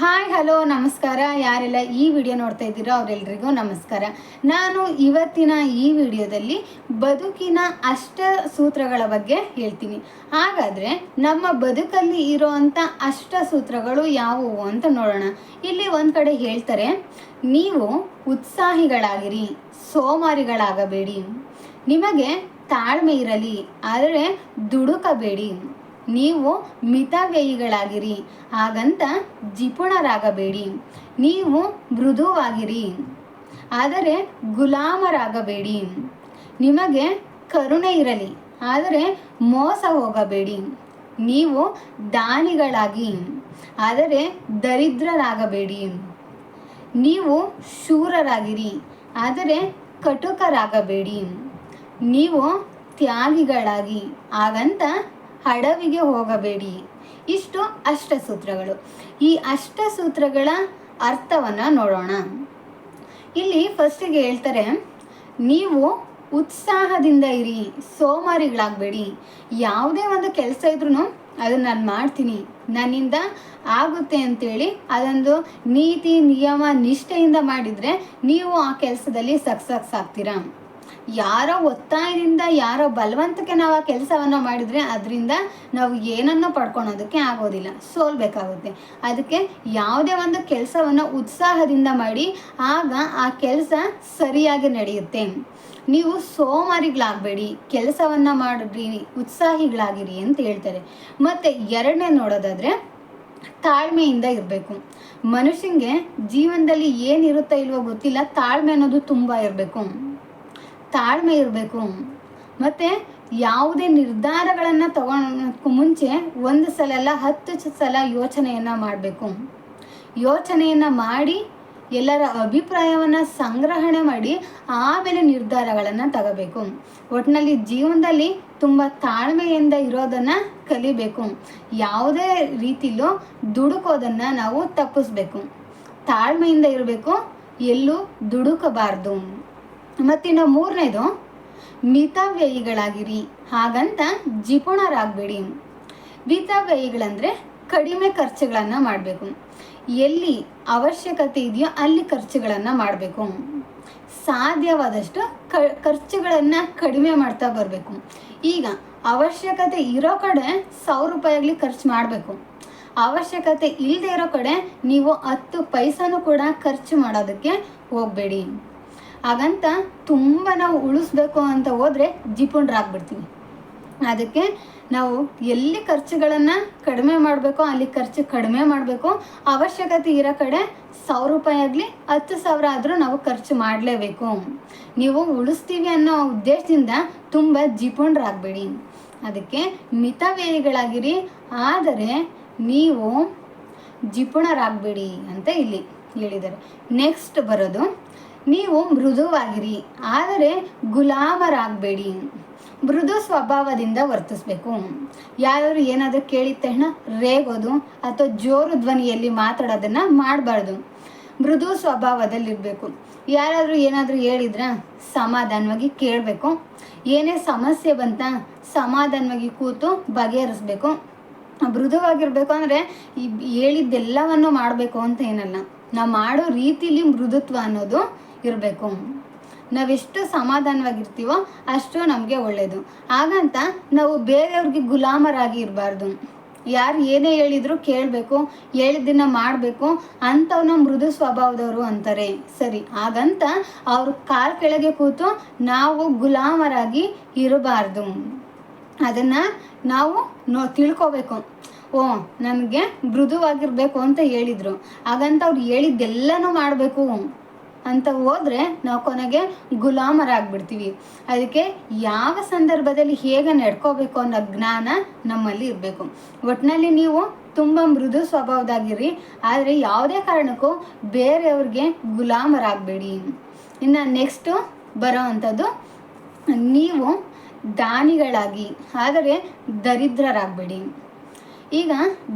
Hi, hello, ನಮಸ್ಕಾರ. ಯಾರೆಲ್ಲ ಈ ವಿಡಿಯೋ ನೋಡ್ತಾ ಇದ್ದೀರೋ ಅವರೆಲ್ಲರಿಗೂ ನಮಸ್ಕಾರ. ನಾನು ಇವತ್ತಿನ ಈ ವಿಡಿಯೋದಲ್ಲಿ ಬದುಕಿನ ಅಷ್ಟ ಸೂತ್ರಗಳ ಬಗ್ಗೆ ಹೇಳ್ತೀನಿ. ಹಾಗಾದರೆ ನಮ್ಮ ಬದುಕಲ್ಲಿ ಇರೋವಂಥ ಅಷ್ಟ ಸೂತ್ರಗಳು ಯಾವುವು ಅಂತ ನೋಡೋಣ. ಇಲ್ಲಿ ಒಂದು ಕಡೆ ಹೇಳ್ತಾರೆ, ನೀವು ಉತ್ಸಾಹಿಗಳಾಗಿರಿ, ಸೋಮಾರಿಗಳಾಗಬೇಡಿ. ನಿಮಗೆ ತಾಳ್ಮೆ ಇರಲಿ, ಆದರೆ ದುಡುಕಬೇಡಿ. ನೀವು ಮಿತವ್ಯಯಿಗಳಾಗಿರಿ. ಹಾಗಂತ ಜಿಪುಣರಾಗಬೇಡಿ. ನೀವು ಮೃದುವಾಗಿರಿ. ಆದರೆ ಗುಲಾಮರಾಗಬೇಡಿ. ನಿಮಗೆ ಕರುಣೆ ಇರಲಿ. ಆದರೆ ಮೋಸ ಹೋಗಬೇಡಿ. ನೀವು ದಾನಿಗಳಾಗಿ. ಆದರೆ ದರಿದ್ರರಾಗಬೇಡಿ. ನೀವು ಶೂರರಾಗಿರಿ. ಆದರೆ ಕಟುಕರಾಗಬೇಡಿ. ನೀವು ತ್ಯಾಗಿಗಳಾಗಿ. ಹಾಗಂತ ಹಡವಿಗೆ ಹೋಗಬೇಡಿ. ಇಷ್ಟು ಅಷ್ಟಸೂತ್ರಗಳು. ಈ ಅಷ್ಟಸೂತ್ರಗಳ ಅರ್ಥವನ್ನು ನೋಡೋಣ. ಇಲ್ಲಿ ಫಸ್ಟಿಗೆ ಹೇಳ್ತಾರೆ, ನೀವು ಉತ್ಸಾಹದಿಂದ ಇರಿ, ಸೋಮಾರಿಗಳಾಗಬೇಡಿ. ಯಾವುದೇ ಒಂದು ಕೆಲಸ ಇದ್ರೂ ಅದನ್ನು ನಾನು ಮಾಡ್ತೀನಿ. ನನ್ನಿಂದ ಆಗುತ್ತೆ ಅಂತೇಳಿ ಅದೊಂದು ನೀತಿ, ನಿಯಮ, ನಿಷ್ಠೆಯಿಂದ ಮಾಡಿದರೆ ನೀವು ಆ ಕೆಲಸದಲ್ಲಿ ಸಕ್ಸಸ್ ಆಗ್ತೀರಾ? ಯಾರೋ ಒತ್ತಾಯದಿಂದ, ಯಾರೋ ಬಲವಂತಕ್ಕೆ ನಾವು ಆ ಕೆಲಸವನ್ನು ಮಾಡಿದರೆ ಅದರಿಂದ ನಾವು ಏನನ್ನು ಪಡ್ಕೊಳೋದಕ್ಕೆ ಆಗೋದಿಲ್ಲ. ಸೋಲ್ಬೇಕಾಗುತ್ತೆ. ಅದಕ್ಕೆ ಯಾವುದೇ ಒಂದು ಕೆಲಸವನ್ನು ಉತ್ಸಾಹದಿಂದ ಮಾಡಿ, ಆಗ ಆ ಕೆಲಸ ಸರಿಯಾಗಿ ನಡೆಯುತ್ತೆ. ನೀವು ಸೋಮಾರಿಗಳಾಗಬೇಡಿ, ಕೆಲಸವನ್ನು ಮಾಡಿರಿ, ಉತ್ಸಾಹಿಗಳಾಗಿರಿ ಅಂತ ಹೇಳ್ತಾರೆ. ಮತ್ತು ಎರಡನೇ ನೋಡೋದಾದರೆ, ತಾಳ್ಮೆಯಿಂದ ಇರಬೇಕು. ಮನುಷ್ಯನಿಗೆ ಜೀವನದಲ್ಲಿ ಏನಿರುತ್ತೋ ಇಲ್ವೋ ಗೊತ್ತಿಲ್ಲ, ತಾಳ್ಮೆ ಅನ್ನೋದು ತುಂಬ ಇರಬೇಕು. ತಾಳ್ಮೆ ಇರಬೇಕು. ಮತ್ತು ಯಾವುದೇ ನಿರ್ಧಾರಗಳನ್ನು ತಗೊಳೋದಕ್ಕೂ ಮುಂಚೆ ಒಂದು ಸಲ ಅಲ್ಲ ಹತ್ತು ಸಲ ಯೋಚನೆಯನ್ನು ಮಾಡಬೇಕು. ಯೋಚನೆಯನ್ನು ಮಾಡಿ, ಎಲ್ಲರ ಅಭಿಪ್ರಾಯವನ್ನು ಸಂಗ್ರಹಣೆ ಮಾಡಿ, ಆಮೇಲೆ ನಿರ್ಧಾರಗಳನ್ನು ತಗೋಬೇಕು. ಒಟ್ಟಿನಲ್ಲಿ ಜೀವನದಲ್ಲಿ ತುಂಬ ತಾಳ್ಮೆಯಿಂದ ಇರೋದನ್ನು ಕಲಿಬೇಕು. ಯಾವುದೇ ರೀತಿಲೂ ದುಡುಕೋದನ್ನು ನಾವು ತಪ್ಪಿಸ್ಬೇಕು. ತಾಳ್ಮೆಯಿಂದ ಇರಬೇಕು. ಎಲ್ಲೂ ದುಡುಕಬಾರ್ದು. ಮತ್ತಿನ್ನು ಮೂರನೇದು, ಮಿತವ್ಯಯಿಗಳಾಗಿರಿ, ಹಾಗಂತ ಜಿಪುಣರಾಗಬೇಡಿ. ಮಿತವ್ಯಯಿಗಳಂದರೆ ಕಡಿಮೆ ಖರ್ಚುಗಳನ್ನು ಮಾಡಬೇಕು. ಎಲ್ಲಿ ಅವಶ್ಯಕತೆ ಇದೆಯೋ ಅಲ್ಲಿ ಖರ್ಚುಗಳನ್ನು ಮಾಡಬೇಕು. ಸಾಧ್ಯವಾದಷ್ಟು ಕ, ಖರ್ಚುಗಳನ್ನು ಕಡಿಮೆ ಮಾಡ್ತಾ ಬರಬೇಕು. ಈಗ ಅವಶ್ಯಕತೆ ಇರೋ ಕಡೆ ಸಾವಿರ ರೂಪಾಯಿ ಆಗಲಿ ಖರ್ಚು ಮಾಡಬೇಕು. ಅವಶ್ಯಕತೆ ಇಲ್ಲದೆ ಇರೋ ಕಡೆ ನೀವು ಹತ್ತು ಪೈಸಾನು ಕೂಡ ಖರ್ಚು ಮಾಡೋದಕ್ಕೆ ಹೋಗಬೇಡಿ. ಹಾಗಂತ ತುಂಬ ನಾವು ಉಳಿಸ್ಬೇಕು ಅಂತ ಹೋದರೆ ಜಿಪುಣರಾಗ್ಬಿಡ್ತೀವಿ. ಅದಕ್ಕೆ ನಾವು ಎಲ್ಲಿ ಖರ್ಚುಗಳನ್ನು ಕಡಿಮೆ ಮಾಡಬೇಕು ಅಲ್ಲಿ ಖರ್ಚು ಕಡಿಮೆ ಮಾಡಬೇಕು. ಅವಶ್ಯಕತೆ ಇರೋ ಕಡೆ ಸಾವಿರ ರೂಪಾಯಿ ಆಗಲಿ, ಹತ್ತು ಸಾವಿರ ಆದರೂ ನಾವು ಖರ್ಚು ಮಾಡಲೇಬೇಕು. ನೀವು ಉಳಿಸ್ತೀವಿ ಅನ್ನೋ ಉದ್ದೇಶದಿಂದ ತುಂಬ ಜಿಪುಣರಾಗಬೇಡಿ. ಅದಕ್ಕೆ ಮಿತವ್ಯಯಿಗಳಾಗಿರಿ. ಆದರೆ ನೀವು ಜಿಪುಣರಾಗಬೇಡಿ ಅಂತ ಇಲ್ಲಿ ಹೇಳಿದ್ದಾರೆ. ನೆಕ್ಸ್ಟ್ ಬರೋದು ನೀವು ಮೃದುವಾಗಿರಿ, ಆದರೆ ಗುಲಾಮರಾಗಬೇಡಿ. ಮೃದು ಸ್ವಭಾವದಿಂದ ವರ್ತಿಸ್ಬೇಕು. ಯಾರು ಏನಾದರೂ ಕೇಳಿದ ತಕ್ಷಣ ರೇಗೋದು ಅಥವಾ ಜೋರು ಧ್ವನಿಯಲ್ಲಿ ಮಾತಾಡೋದನ್ನು ಮಾಡಬಾರ್ದು. ಮೃದು ಸ್ವಭಾವದಲ್ಲಿರಬೇಕು. ಯಾರಾದರೂ ಏನಾದರೂ ಹೇಳಿದ್ರ ಸಮಾಧಾನವಾಗಿ ಕೇಳಬೇಕು. ಏನೇ ಸಮಸ್ಯೆ ಬಂತ ಸಮಾಧಾನವಾಗಿ ಕೂತು ಬಗೆಹರಿಸ್ಬೇಕು. ಮೃದುವಾಗಿರ್ಬೇಕು ಅಂದರೆ ಈ ಹೇಳಿದ್ದೆಲ್ಲವನ್ನು ಮಾಡಬೇಕು ಅಂತ ಏನಲ್ಲ. ನಾವು ಮಾಡೋ ರೀತಿಲಿ ಮೃದುತ್ವ ಅನ್ನೋದು ಇರಬೇಕು. ನಾವೆಷ್ಟು ಸಮಾಧಾನವಾಗಿರ್ತೀವೋ ಅಷ್ಟು ನಮಗೆ ಒಳ್ಳೆಯದು ಹಾಗಂತ ನಾವು ಬೇರೆಯವ್ರಿಗೆ ಗುಲಾಮರಾಗಿ ಇರಬಾರ್ದು. ಯಾರು ಏನೇ ಹೇಳಿದ್ರು ಕೇಳಬೇಕು, ಹೇಳಿದ್ದನ್ನ ಮಾಡಬೇಕು, ಅಂಥವ್ನ ಮೃದು ಸ್ವಭಾವದವರು ಅಂತಾರೆ. ಸರಿ, ಹಾಗಂತ ಅವ್ರ ಕಾಲ್ ಕೆಳಗೆ ಕೂತು ನಾವು ಗುಲಾಮರಾಗಿ ಇರಬಾರ್ದು. ಅದನ್ನು ನಾವು ನೋ, ತಿಳ್ಕೋಬೇಕು. ಓ ನನಗೆ ಮೃದುವಾಗಿರಬೇಕು ಅಂತ ಹೇಳಿದರು. ಹಾಗಂತ ಅವ್ರು ಹೇಳಿದ್ದೆಲ್ಲನೂ ಮಾಡಬೇಕು. ಅಂತ ಹೋದರೆ ನಾವು ಕೊನೆಗೆ ಗುಲಾಮರಾಗ್ಬಿಡ್ತೀವಿ. ಅದಕ್ಕೆ ಯಾವ ಸಂದರ್ಭದಲ್ಲಿ ಹೇಗೆ ನಡ್ಕೋಬೇಕು ಅನ್ನೋ ಜ್ಞಾನ ನಮ್ಮಲ್ಲಿ ಇರಬೇಕು. ಒಟ್ಟಿನಲ್ಲಿ ನೀವು ತುಂಬ ಮೃದು ಸ್ವಭಾವದಾಗಿರಿ ಆದರೆ ಯಾವುದೇ ಕಾರಣಕ್ಕೂ ಬೇರೆಯವ್ರಿಗೆ ಗುಲಾಮರಾಗಬೇಡಿ. ಇನ್ನು ನೆಕ್ಸ್ಟು ಬರೋ ಅಂಥದ್ದು ನೀವು ದಾನಿಗಳಾಗಿ, ಆದರೆ ದರಿದ್ರರಾಗಬೇಡಿ. ಈಗ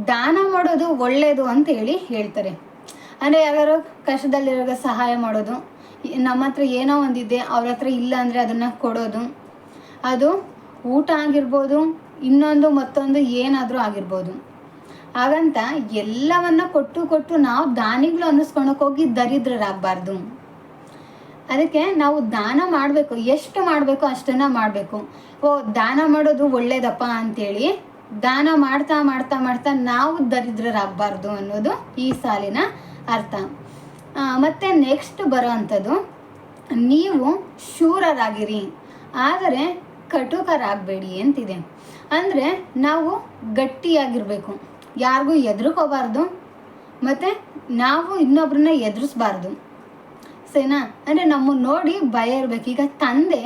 ದಾನ ಮಾಡೋದು ಒಳ್ಳೆಯದು ಅಂತ ಹೇಳಿ ಹೇಳ್ತಾರೆ. ಅಂದರೆ ಯಾರು ಕಷ್ಟದಲ್ಲಿರೋರಿಗೆ ಸಹಾಯ ಮಾಡೋದು. ನಮ್ಮ ಹತ್ರ ಏನೋ ಒಂದಿದೆ, ಅವ್ರ ಹತ್ರ ಇಲ್ಲ ಅಂದರೆ ಅದನ್ನು ಕೊಡೋದು. ಅದು ಊಟ ಆಗಿರ್ಬೋದು, ಇನ್ನೊಂದು ಮತ್ತೊಂದು ಏನಾದರೂ ಆಗಿರ್ಬೋದು. ಹಾಗಂತ ಎಲ್ಲವನ್ನ ಕೊಟ್ಟು ಕೊಟ್ಟು ನಾವು ದಾನಿಗಳು ಅನ್ನಿಸ್ಕೊಳಕ್ ಹೋಗಿ ದರಿದ್ರರಾಗಬಾರ್ದು. ಅದಕ್ಕೆ ನಾವು ದಾನ ಮಾಡಬೇಕು, ಎಷ್ಟು ಮಾಡಬೇಕು ಅಷ್ಟನ್ನ ಮಾಡಬೇಕು. ಓ, ದಾನ ಮಾಡೋದು ಒಳ್ಳೇದಪ್ಪ ಅಂತೇಳಿ ದಾನ ಮಾಡ್ತಾ ಮಾಡ್ತಾ ಮಾಡ್ತಾ ನಾವು ದರಿದ್ರರಾಗಬಾರ್ದು ಅನ್ನೋದು ಈ ಸಾಲಿನ ಅರ್ಥ. ಮತ್ತು ನೆಕ್ಸ್ಟ್ ಬರೋ ಅಂಥದ್ದು ನೀವು ಶೂರರಾಗಿರಿ, ಆದರೆ ಕಟುಕರಾಗಬೇಡಿ ಅಂತಿದೆ. ಅಂದರೆ ನಾವು ಗಟ್ಟಿಯಾಗಿರಬೇಕು, ಯಾರಿಗೂ ಎದುರುಕೋಬಾರ್ದು, ಮತ್ತು ನಾವು ಇನ್ನೊಬ್ರನ್ನ ಎದುರಿಸ್ಬಾರ್ದು. ಸರಿನಾ? ಅಂದರೆ ನಮ್ಮನ್ನು ನೋಡಿ ಭಯ ಇರಬೇಕು. ಈಗ ತಂದೆ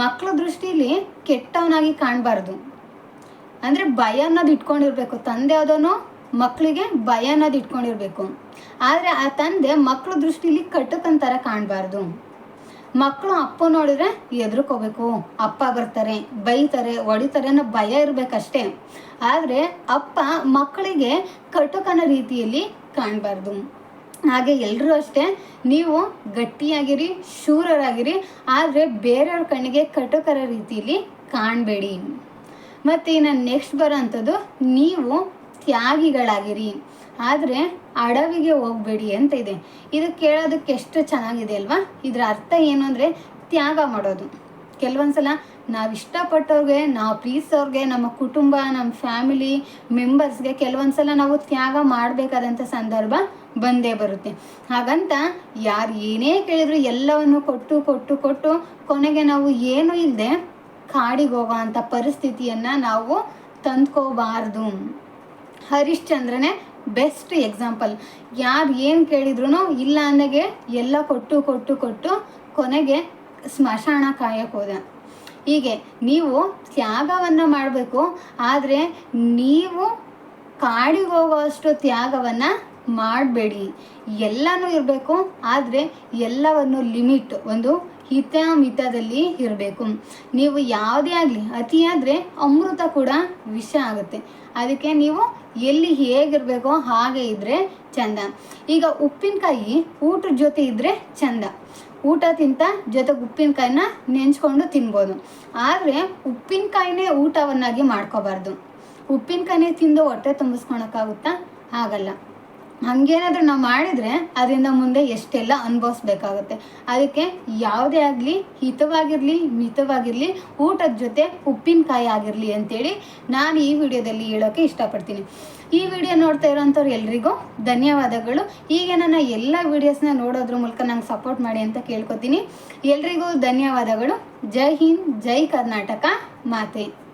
ಮಕ್ಕಳ ದೃಷ್ಟಿಲಿ ಕೆಟ್ಟವನಾಗಿ ಕಾಣಬಾರ್ದು. ಅಂದರೆ ಭಯ ಅನ್ನೋದು ಇಟ್ಕೊಂಡಿರ್ಬೇಕು. ತಂದೆ ಅದನ್ನು ಮಕ್ಕಳಿಗೆ ಭಯ ಅನ್ನೋದು ಇಟ್ಕೊಂಡಿರ್ಬೇಕು. ಆದರೆ ಆ ತಂದೆ ಮಕ್ಕಳ ದೃಷ್ಟಿಲಿ ಕಟ್ಟುಕಂತರ ಕಾಣಬಾರ್ದು. ಮಕ್ಕಳು ಅಪ್ಪ ನೋಡಿದ್ರೆ ಎದ್ರಕೋಬೇಕು ಅಪ್ಪ ಬರ್ತಾರೆ, ಬೈತಾರೆ, ಹೊಡಿತಾರೆ ಅನ್ನೋ ಭಯ ಇರಬೇಕಷ್ಟೇ. ಆದರೆ ಅಪ್ಪ ಮಕ್ಕಳಿಗೆ ಕಟುಕನ ರೀತಿಯಲ್ಲಿ ಕಾಣಬಾರ್ದು. ಹಾಗೆ ಎಲ್ಲರೂ ಅಷ್ಟೇ ನೀವು ಗಟ್ಟಿಯಾಗಿರಿ, ಶೂರರಾಗಿರಿ, ಆದರೆ ಬೇರೆಯವ್ರ ಕಣ್ಣಿಗೆ ಕಟುಕರ ರೀತಿಯಲ್ಲಿ ಕಾಣಬೇಡಿ. ಮತ್ತು ಇನ್ನು ನೆಕ್ಸ್ಟ್ ಬರೋಂಥದ್ದು ನೀವು ತ್ಯಾಗಿಗಳಾಗಿರಿ. ಆದರೆ ಅಡವಿಗೆ ಹೋಗಬೇಡಿ ಅಂತ ಇದೆ. ಇದು ಕೇಳೋದಕ್ಕೆ ಎಷ್ಟು ಚೆನ್ನಾಗಿದೆ ಅಲ್ವಾ? ಇದರ ಅರ್ಥ ಏನು ಅಂದರೆ ತ್ಯಾಗ ಮಾಡೋದು. ಕೆಲವೊಂದ್ಸಲ ನಾವು ಇಷ್ಟಪಟ್ಟವ್ರಿಗೆ, ನಾವು ಪ್ರೀತಿಸೋರ್ಗೆ, ನಮ್ಮ ಕುಟುಂಬ ನಮ್ಮ ಫ್ಯಾಮಿಲಿ ಮೆಂಬರ್ಸ್ಗೆ ಕೆಲವೊಂದ್ಸಲ ನಾವು ತ್ಯಾಗ ಮಾಡಬೇಕಾದಂಥ ಸಂದರ್ಭ ಬಂದೇ ಬರುತ್ತೆ. ಹಾಗಂತ ಯಾರು ಏನೇ ಕೇಳಿದ್ರು ಎಲ್ಲವನ್ನು ಕೊಟ್ಟು ಕೊಟ್ಟು ಕೊಟ್ಟು ಕೊನೆಗೆ ನಾವು ಏನೂ ಇಲ್ಲದೆ ಕಾಡಿಗೆ ಹೋಗೋ ಅಂಥ ಪರಿಸ್ಥಿತಿಯನ್ನು ನಾವು ತಂದ್ಕೋಬಾರ್ದು. ಹರಿಶ್ಚಂದ್ರನೇ ಬೆಸ್ಟ್ ಎಕ್ಸಾಂಪಲ್ ಯಾರು ಏನು ಕೇಳಿದ್ರು ಇಲ್ಲ ಅನ್ನಗೆ ಎಲ್ಲ ಕೊಟ್ಟು ಕೊಟ್ಟು ಕೊಟ್ಟು ಕೊನೆಗೆ ಸ್ಮಶಾನ ಕಾಯಕ್ಕೆ ಹೋದ. ಹೀಗೆ ನೀವು ತ್ಯಾಗವನ್ನು ಮಾಡಬೇಕು, ಆದರೆ ನೀವು ಕಾಡಿಗೆ ಹೋಗುವಷ್ಟು ತ್ಯಾಗವನ್ನು ಮಾಡಬೇಡಿ. ಎಲ್ಲನೂ ಇರಬೇಕು, ಆದರೆ ಎಲ್ಲವನ್ನು ಲಿಮಿಟ್ ಒಂದು ಹಿತ ಮಿತದಲ್ಲಿ ಇರಬೇಕು. ನೀವು ಯಾವುದೇ ಆಗಲಿ, ಅತಿಯಾದರೆ ಅಮೃತ ಕೂಡ ವಿಷ ಆಗುತ್ತೆ. ಅದಕ್ಕೆ ನೀವು ಎಲ್ಲಿ ಹೇಗಿರಬೇಕೋ ಹಾಗೆ ಇದ್ದರೆ ಚಂದ. ಈಗ ಉಪ್ಪಿನಕಾಯಿ ಊಟದ ಜೊತೆ ಇದ್ದರೆ ಚಂದ. ಊಟ ತಿಂತ ಜೊತೆಗೆ ಉಪ್ಪಿನಕಾಯಿನ ನೆಂಚ್ಕೊಂಡು ತಿನ್ಬೋದು. ಆದರೆ ಉಪ್ಪಿನಕಾಯಿನೇ ಊಟವನ್ನಾಗಿ ಮಾಡ್ಕೋಬಾರ್ದು. ಉಪ್ಪಿನಕಾಯಿನೇ ತಿಂದು ಹೊಟ್ಟೆ ತುಂಬಿಸ್ಕೊಳಕ್ಕಾಗುತ್ತಾ? ಆಗಲ್ಲ ಹಂಗೇನಾದ್ರೂ ನಾವು ಮಾಡಿದರೆ ಅದರಿಂದ ಮುಂದೆ ಎಷ್ಟೆಲ್ಲ ಅನುಭವಿಸ್ಬೇಕಾಗುತ್ತೆ. ಅದಕ್ಕೆ ಯಾವುದೇ ಆಗಲಿ, ಹಿತವಾಗಿರಲಿ, ಮಿತವಾಗಿರಲಿ, ಊಟದ ಜೊತೆ ಉಪ್ಪಿನಕಾಯಿ ಆಗಿರಲಿ ಅಂತೇಳಿ ನಾನು ಈ ವಿಡಿಯೋದಲ್ಲಿ ಹೇಳೋಕ್ಕೆ ಇಷ್ಟಪಡ್ತೀನಿ. ಈ ವಿಡಿಯೋ ನೋಡ್ತಾ ಇರೋಂಥವ್ರು ಎಲ್ರಿಗೂ ಧನ್ಯವಾದಗಳು. ಹೀಗೆ ನನ್ನ ಎಲ್ಲ ವಿಡಿಯೋಸ್ನ ನೋಡೋದ್ರ ಮೂಲಕ ನಂಗೆ ಸಪೋರ್ಟ್ ಮಾಡಿ ಅಂತ ಕೇಳ್ಕೊತೀನಿ. ಎಲ್ರಿಗೂ ಧನ್ಯವಾದಗಳು. ಜೈ ಹಿಂದ್, ಜೈ ಕರ್ನಾಟಕ, ಮಾತೆ.